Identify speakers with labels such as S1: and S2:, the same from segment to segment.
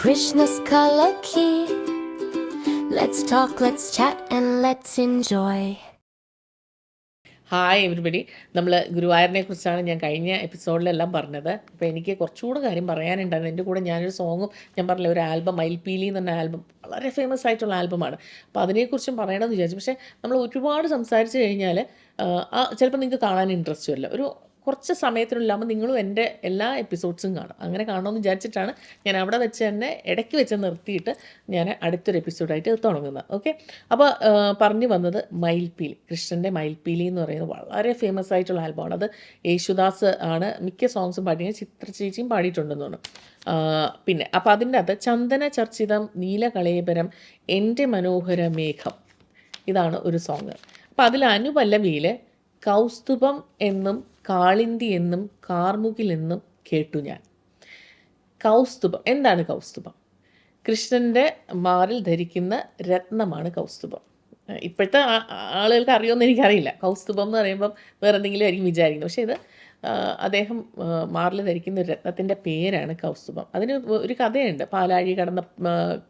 S1: Krishna's color key. Let's talk, let's chat, and let's enjoy.
S2: Hi everybody നമ്മൾ ഗുരുവായൂരിനെ കുറിച്ചാണ് ഞാൻ കഴിഞ്ഞ എപ്പിസോഡിലെല്ലാം പറഞ്ഞത്. അപ്പോൾ എനിക്ക് കുറച്ചുകൂടെ കാര്യം പറയാനുണ്ടായിരുന്നു. എന്റെ കൂടെ ഞാനൊരു സോങ്ങും ഞാൻ പറഞ്ഞില്ല ഒരു ആൽബം മയിൽപീലി എന്ന് പറഞ്ഞ ആൽബം വളരെ ഫേമസ് ആയിട്ടുള്ള ആൽബമാണ് അപ്പോൾ അതിനെക്കുറിച്ചും പറയണമെന്ന് വിചാരിച്ചു. പക്ഷേ നമ്മൾ ഒരുപാട് സംസാരിച്ച് കഴിഞ്ഞാൽ ചിലപ്പോൾ നിങ്ങൾക്ക് കാണാൻ ഇൻട്രസ്റ്റ് വരില്ല. ഒരു കുറച്ച് സമയത്തിനുള്ളിലാകുമ്പോൾ നിങ്ങളും എന്റെ എല്ലാ എപ്പിസോഡ്സും കാണും. അങ്ങനെ കാണണമെന്ന് വിചാരിച്ചിട്ടാണ് ഞാൻ അവിടെ വെച്ച് തന്നെ ഇടയ്ക്ക് വെച്ച് നിർത്തിയിട്ട് ഞാൻ അടുത്തൊരു എപ്പിസോഡായിട്ട് തുടങ്ങുന്നത്. ഓക്കെ അപ്പോൾ പറഞ്ഞു വന്നത് മയിൽപീലി കൃഷ്ണന്റെ മയിൽപീലി എന്ന് പറയുന്നത് വളരെ ഫേമസ് ആയിട്ടുള്ള ആൽബമാണ് അത് യേശുദാസ് ആണ് മിക്ക സോങ്സും പാടിയ ചിത്ര ചേച്ചിയും പാടിയിട്ടുണ്ടെന്ന് പിന്നെ അപ്പോൾ അതിന്റെ അകത്ത് ചന്ദന ചർച്ചിതം നീലകളേബരം എന്റെ മനോഹര മേഘം ഇതാണ് ഒരു സോങ് അപ്പോൾ അതിൽ അനുപല്ലവിയിൽ കൗസ്തുഭം എന്നും കാളിന്തി എന്നും കാർമുകിൽ എന്നും കേട്ടു ഞാൻ. കൗസ്തുഭം. എന്താണ് കൗസ്തുഭം? കൃഷ്ണന്റെ മാറിൽ ധരിക്കുന്ന രത്നമാണ് കൗസ്തുഭം. ഇപ്പോഴത്തെ ആളുകൾക്ക് അറിയുമെന്ന് എനിക്കറിയില്ല. കൗസ്തുഭം എന്ന് പറയുമ്പം വേറെ എന്തെങ്കിലും ആയിരിക്കും വിചാരിക്കുന്നത്. പക്ഷേ ഇത് അദ്ദേഹം മാറിൽ ധരിക്കുന്ന ഒരു രത്നത്തിന്റെ പേരാണ് കൗസ്തുഭം. അതിന് ഒരു കഥയുണ്ട്. പാലാഴി കടന്ന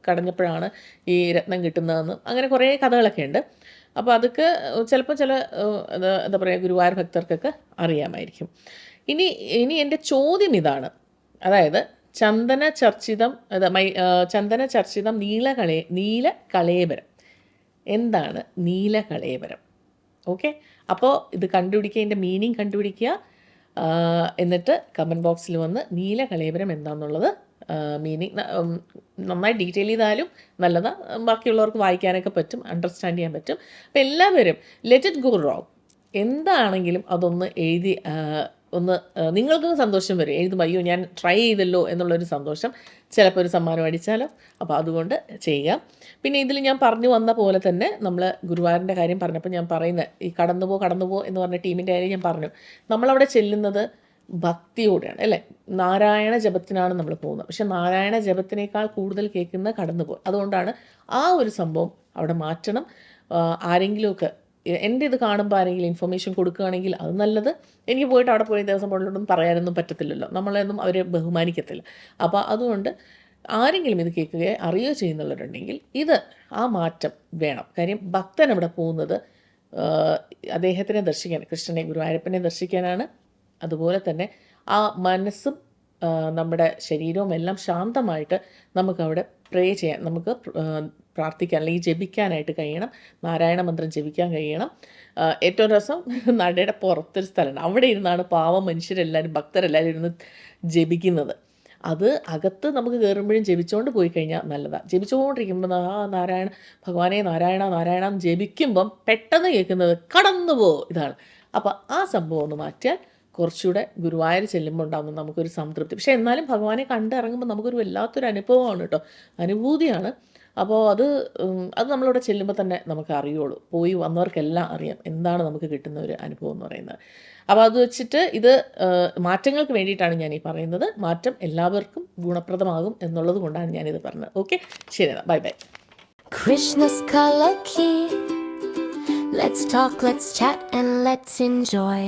S2: കടഞ്ഞപ്പോഴാണ് ഈ രത്നം കിട്ടുന്നതെന്ന് അങ്ങനെ കുറേ കഥകളൊക്കെ ഉണ്ട്. അപ്പോൾ അതൊക്കെ ചിലപ്പോൾ ചില എന്താ പറയുക ഗുരുവായൂർ ഭക്തർക്കൊക്കെ അറിയാമായിരിക്കും. ഇനി ഇനി എന്റെ ചോദ്യം ഇതാണ്. അതായത് ചന്ദന ചർച്ചിതം മൈ ചന്ദന ചർച്ചിതം നീലകളേ നീല കളേബരം എന്താണ് നീലകളേവരം ഓക്കെ? അപ്പോൾ ഇത് കണ്ടുപിടിക്കുക ഇതിന്റെ മീനിങ് കണ്ടുപിടിക്കുക. എന്നിട്ട് കമന്റ് ബോക്സിൽ വന്ന് നീല നീലകളേബരം എന്താണെന്നുള്ളത് മീനിങ് നന്നായി ഡീറ്റെയിൽ ചെയ്താലും നല്ലതാണ് ബാക്കിയുള്ളവർക്ക് വായിക്കാനൊക്കെ പറ്റും അണ്ടർസ്റ്റാൻഡ് ചെയ്യാൻ പറ്റും. അപ്പോൾ എല്ലാവരും ലെറ്റ് ഇറ്റ് ഗോ റോങ് എന്താണെങ്കിലും അതൊന്ന് എഴുതി ഒന്ന് നിങ്ങൾക്ക് സന്തോഷം വരും. എഴുതുമ്പോൾ അയ്യോ ഞാൻ ട്രൈ ചെയ്തല്ലോ എന്നുള്ളൊരു സന്തോഷം. ചിലപ്പോൾ ഒരു സമ്മാനം അടിച്ചാലോ? അപ്പോൾ അതുകൊണ്ട് ചെയ്യുക പിന്നെ ഇതിൽ ഞാൻ പറഞ്ഞു വന്ന പോലെ തന്നെ നമ്മൾ ഗുരുവായൂരിന്റെ കാര്യം പറഞ്ഞപ്പോൾ ഞാൻ പറയുന്ന ഈ കടന്നുപോ കടന്നുപോ എന്ന് പറഞ്ഞ ടീമിന്റെ കാര്യം ഞാൻ പറഞ്ഞു. നമ്മളവിടെ ചെല്ലുന്നത് ഭക്തിയോടെയാണ് അല്ലേ? നാരായണ ജപത്തിനാണ് നമ്മൾ പോകുന്നത്. പക്ഷെ നാരായണ ജപത്തിനേക്കാൾ കൂടുതൽ കേൾക്കുന്ന കടന്നുപോ അതുകൊണ്ടാണ് ആ ഒരു സംഭവം അവിടെ മാറ്റണം. ആരെങ്കിലുമൊക്കെ എന്റെ ഇത് കാണുമ്പോൾ ആരെങ്കിലും ഇൻഫർമേഷൻ കൊടുക്കുകയാണെങ്കിൽ അത് നല്ലത്. എനിക്ക് പോയിട്ട് അവിടെ പോയി ദിവസം പോലും പറയാനൊന്നും പറ്റത്തില്ലല്ലോ. നമ്മളെയൊന്നും അവരെ ബഹുമാനിക്കത്തില്ല. അപ്പോൾ അതുകൊണ്ട് ആരെങ്കിലും ഇത് കേൾക്കുകയോ അറിയുകയോ ചെയ്യുന്നുള്ളവരുണ്ടെങ്കിൽ ഇത് ആ മാറ്റം വേണം. കാര്യം ഭക്തൻ അവിടെ പോകുന്നത് അദ്ദേഹത്തിനെ ദർശിക്കാൻ കൃഷ്ണനെ ഗുരുവായൂരപ്പനെ ദർശിക്കാനാണ്. അതുപോലെ തന്നെ ആ മനസ്സും നമ്മുടെ ശരീരവും എല്ലാം ശാന്തമായിട്ട് നമുക്കവിടെ പ്രേ ചെയ്യാൻ നമുക്ക് പ്രാർത്ഥിക്കാൻ അല്ലെങ്കിൽ ജപിക്കാനായിട്ട് കഴിയണം. നാരായണ മന്ത്രം ജപിക്കാൻ കഴിയണം. ഏറ്റവും രസം നടയുടെ പുറത്തൊരു സ്ഥലമുണ്ട്. അവിടെ ഇരുന്നാണ് പാവം മനുഷ്യരെല്ലാവരും ഭക്തരെല്ലാവരും ഇരുന്ന് ജപിക്കുന്നത്. അത് അകത്ത് നമുക്ക് കയറുമ്പോഴും ജപിച്ചുകൊണ്ട് പോയി കഴിഞ്ഞാൽ നല്ലതാണ് ജപിച്ചുകൊണ്ടിരിക്കുമ്പോൾ ആ നാരായണ ഭഗവാനെ നാരായണ നാരായണ എന്ന് ജപിക്കുമ്പം പെട്ടെന്ന് കേൾക്കുന്നത് കടന്നു പോ ഇതാണ്. അപ്പോൾ ആ സംഭവം ഒന്ന് മാറ്റിയാൽ കുറച്ചുകൂടെ ഗുരുവായൂർ ചെല്ലുമ്പോൾ ഉണ്ടാകുന്ന നമുക്കൊരു സംതൃപ്തി. പക്ഷേ എന്നാലും ഭഗവാനെ കണ്ടിറങ്ങുമ്പോൾ നമുക്കൊരു വല്ലാത്തൊരു അനുഭവമാണ് കേട്ടോ. അനുഭൂതിയാണ്. അപ്പോൾ അത് അത് നമ്മളിവിടെ ചെല്ലുമ്പോൾ തന്നെ നമുക്ക് അറിയുള്ളൂ. പോയി വന്നവർക്കെല്ലാം അറിയാം എന്താണ് നമുക്ക് കിട്ടുന്ന ഒരു അനുഭവം എന്ന് പറയുന്നത്. അപ്പോൾ അത് വെച്ചിട്ട് ഇത് മാറ്റങ്ങൾക്ക് വേണ്ടിയിട്ടാണ് ഞാൻ ഈ പറയുന്നത്. മാറ്റം എല്ലാവർക്കും ഗുണപ്രദമാകും എന്നുള്ളത് കൊണ്ടാണ് ഞാനിത് പറഞ്ഞത്. ഓക്കെ? ശരി എന്നാൽ bye bye.
S1: Krishna's color key. Let's talk, let's chat, and let's enjoy.